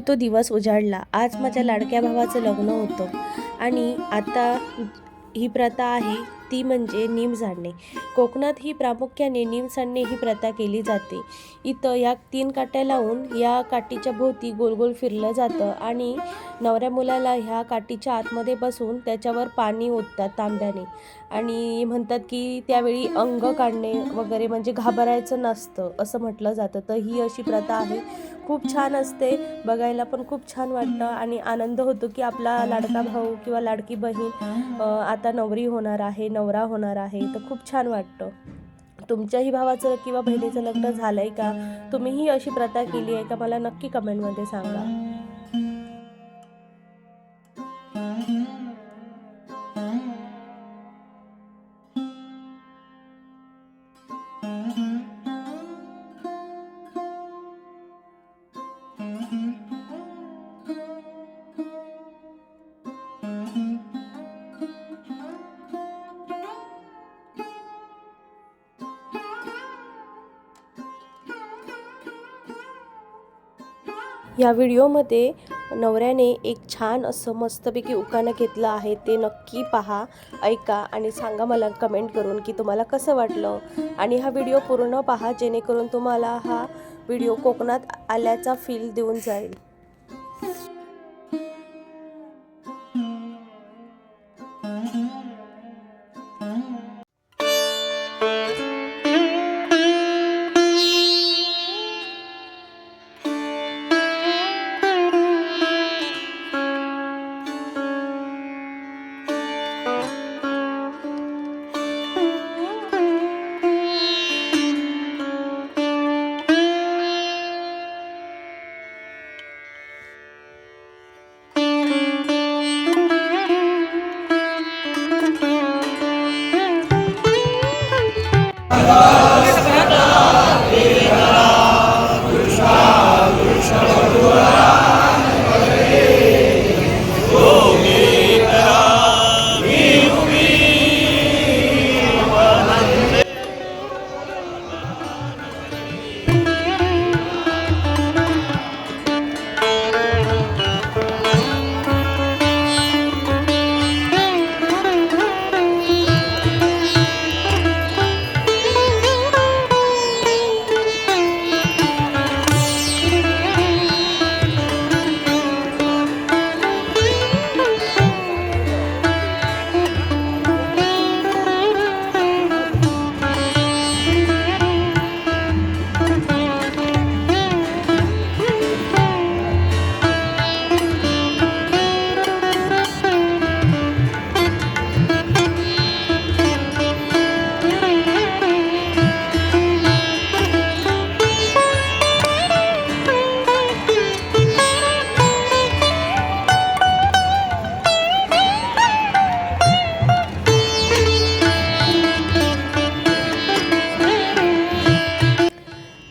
Finally तो दिवस उजाडला. आज माझ्या लाडक्या भावाचं लग्न होतं. आणि आता ही प्रथा आहे. ती म्हणजे नीम झाडणे. कोकणात ही प्रामुख्याने नीम सांडणे ही प्रथा केली जाते. इथं या तीन काट्या लावून या काठीच्या भोवती गोल गोल फिरलं जातं आणि नवऱ्या मुलाला ह्या काठीच्या आतमध्ये बसून त्याच्यावर पाणी ओततात तांब्याने. आणि म्हणतात की त्यावेळी अंग काढणे वगैरे म्हणजे घाबरायचं नसतं असं म्हटलं जातं. तर ही अशी प्रथा आहे. खूप छान असते. बघायला पण खूप छान वाटतं आणि आनंद होतो की आपला लाडका भाऊ किंवा लाडकी बहीण आता नवरी होणार आहे नवरा होणार आहे तर खूप छान वाटतं. तुमच्याही भावाचं किंवा बहिणीचं लग्न झालंय का? तुम्हीही अशी प्रथा केली आहे का? मला नक्की कमेंटमध्ये सांगा. या व्हिडिओमध्ये नवऱ्याने एक छान असं मस्तपैकी उकाणं घेतलं आहे. ते नक्की पहा ऐका आणि सांगा मला कमेंट करून की तुम्हाला कसं वाटलं? आणि हा व्हिडिओ पूर्ण पहा जेणेकरून तुम्हाला हा व्हिडिओ कोकणात आल्याचा फील देऊन जाईल.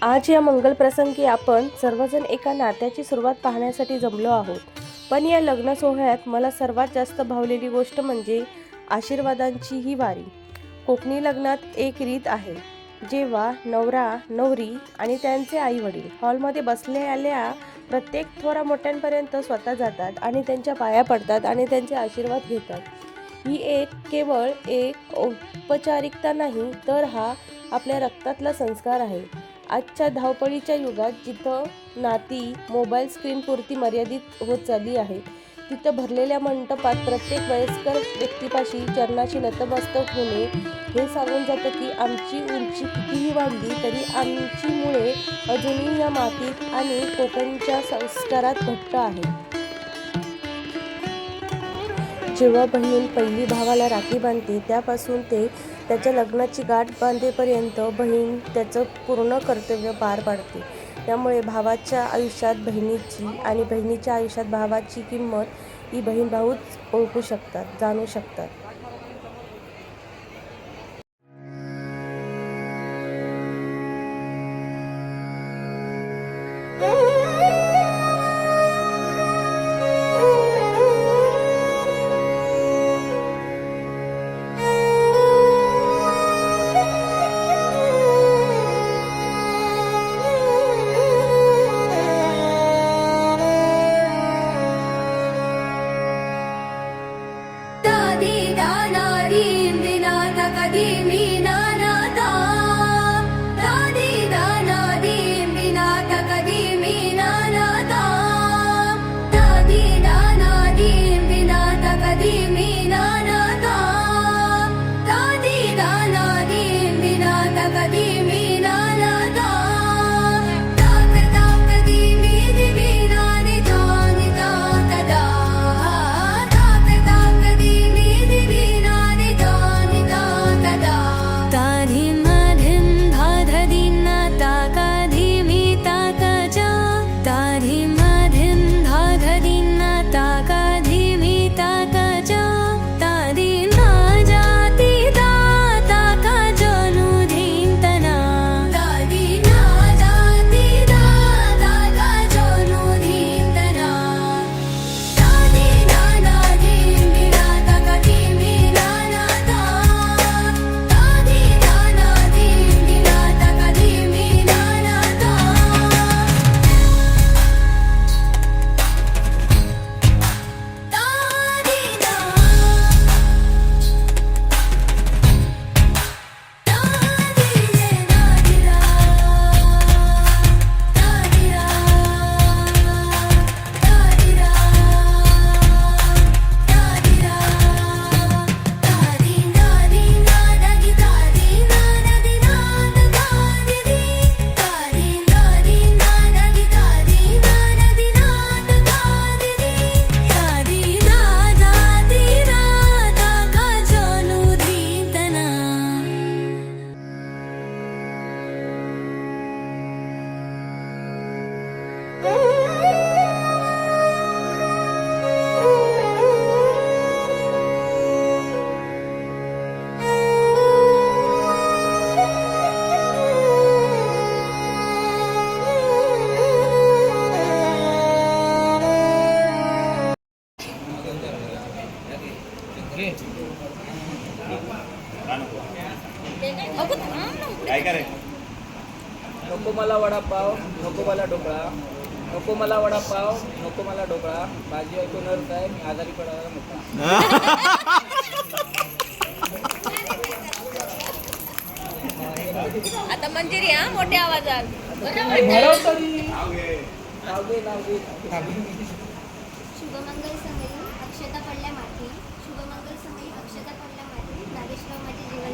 आज या मंगल प्रसंगी आपण सर्वजण एका नात्याची सुरुवात पाहण्यासाठी जमलो आहोत. पण या लग्न सोहळ्यात मला सर्वात जास्त भावलेली गोष्ट म्हणजे आशीर्वादांची ही वारी. कोकणी लग्नात एक रीत आहे. जेव्हा नवरा नवरी आणि त्यांचे आई वडील हॉलमध्ये बसलेल्या प्रत्येक थोरा मोठ्यांपर्यंत स्वतः जातात आणि त्यांच्या पाया पडतात आणि त्यांचे आशीर्वाद घेतात. ही एक केवळ एक औपचारिकता नाही तर हा आपल्या रक्तातला संस्कार आहे. आजच्या धावपळीच्या युगात जिथं नाती मोबाईल स्क्रीनपुरती मर्यादित होत चालली आहे तिथं भरलेल्या मंडपात प्रत्येक वयस्कर व्यक्तीपाशी चरणाशी नतमस्तक होणे हे सांगून जातं की आमची उंची कितीही वाढली तरी आमची मुळे अजूनही या मातीत आणि कोकणच्या संस्कारात घट्ट आहे. जेव्हा बहीण पहिली भावाला राखी बांधते त्यापासून ते त्याच्या लग्नाची गाठ बांधेपर्यंत बहीण त्याचं पूर्ण कर्तव्य पार पाडते. त्यामुळे भावाच्या आयुष्यात बहिणीची आणि बहिणीच्या आयुष्यात भावाची किंमत ही बहीण भाऊच ओळखू शकतात जाणू शकतात. मला वडापाव नको मला ढोकळा. नको मला वडापाव नको मला ढोकळा. माझी ऐकून अर्थ आहे मी आजारी पडायला मोकळा आता मंजिरी हा मोठ्या आवाजात. शुभमंगल समयी अक्षता पडल्या माठी शुभमंगल समयी अक्षता पडल्या माठी नागेशराव माझे जीवन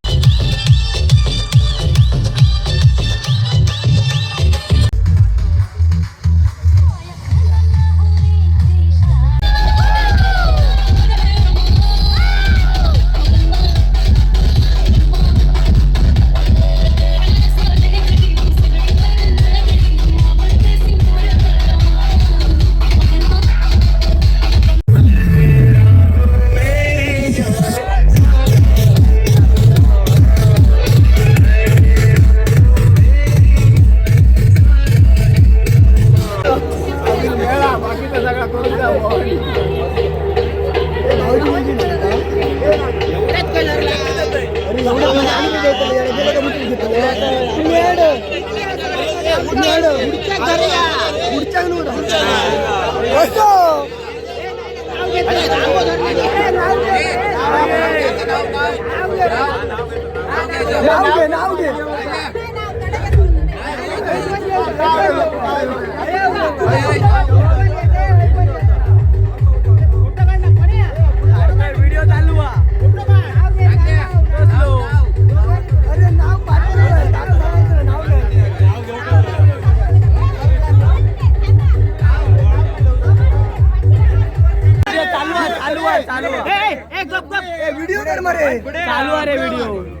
गुलाबजामुनचा अरे कोथिंबीर कोण वडी करवा बनवला की? नी गुलाबजाम नाही जेवचा कोणा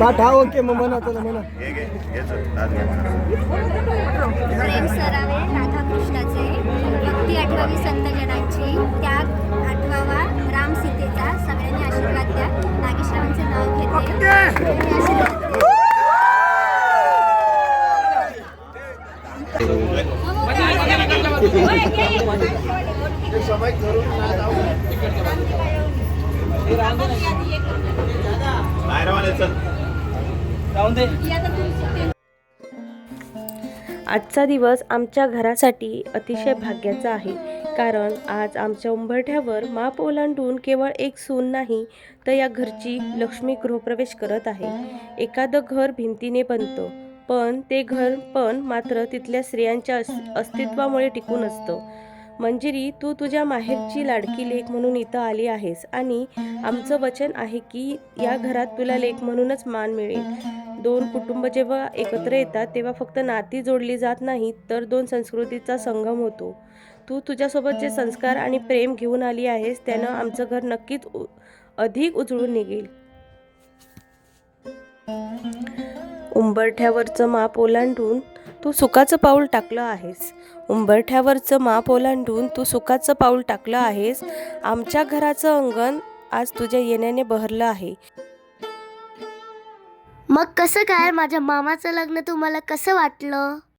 पाठा ओके मग म्हणा चला म्हणा. प्रेम सरावे राधाकृष्णाचे भक्ती आठवावी संत जनांची त्याग आठवावा राम सीतेचा सगळ्यांनी आशीर्वाद द्या. नागेशरावांचे नाव घेते सगळ्यांनी आशीर्वाद द्या. आजचा दिवस आमच्या घरासाठी अतिशय भाग्याचा आहे. कारण आज आमच्या उंबरठ्यावर माप ओलांडून केवळ एक सून नाही तर या घरची लक्ष्मी गृहप्रवेश करत आहे. एखादं घर भिंतीने बनतं. पण ते घर पण मात्र तिथल्या स्त्रियांच्या अस अस्तित्वामुळे टिकून असतं. मंजिरी तू तुझ्या माहेरची लाडकी लेख म्हणून इथं आली आहेस आणि आमचं वचन आहे की या घरात तुला लेख म्हणूनच मान मिळेल. दोन कुटुंब जेव्हा एकत्र येतात तेव्हा फक्त नाती जोडली जात नाहीत तर दोन संस्कृतीचा संगम होतो. तू तुझ्यासोबत जे संस्कार आणि प्रेम घेऊन आली आहेस त्यानं आमचं घर नक्कीच उ- अधिक उजळून निघेल. उंबरठ्यावरचं माप ओलांडून तू सुखाचं पाऊल टाकलं आहेस. उंबरठ्यावरचं माप ओलांडून तू सुखाचं पाऊल टाकलं आहेस. आमच्या घराचं अंगण आज तुझ्या येण्याने बहरलं आहे. मग कसं काय? माझ्या मामाचं लग्न तुम्हाला कसं वाटलं?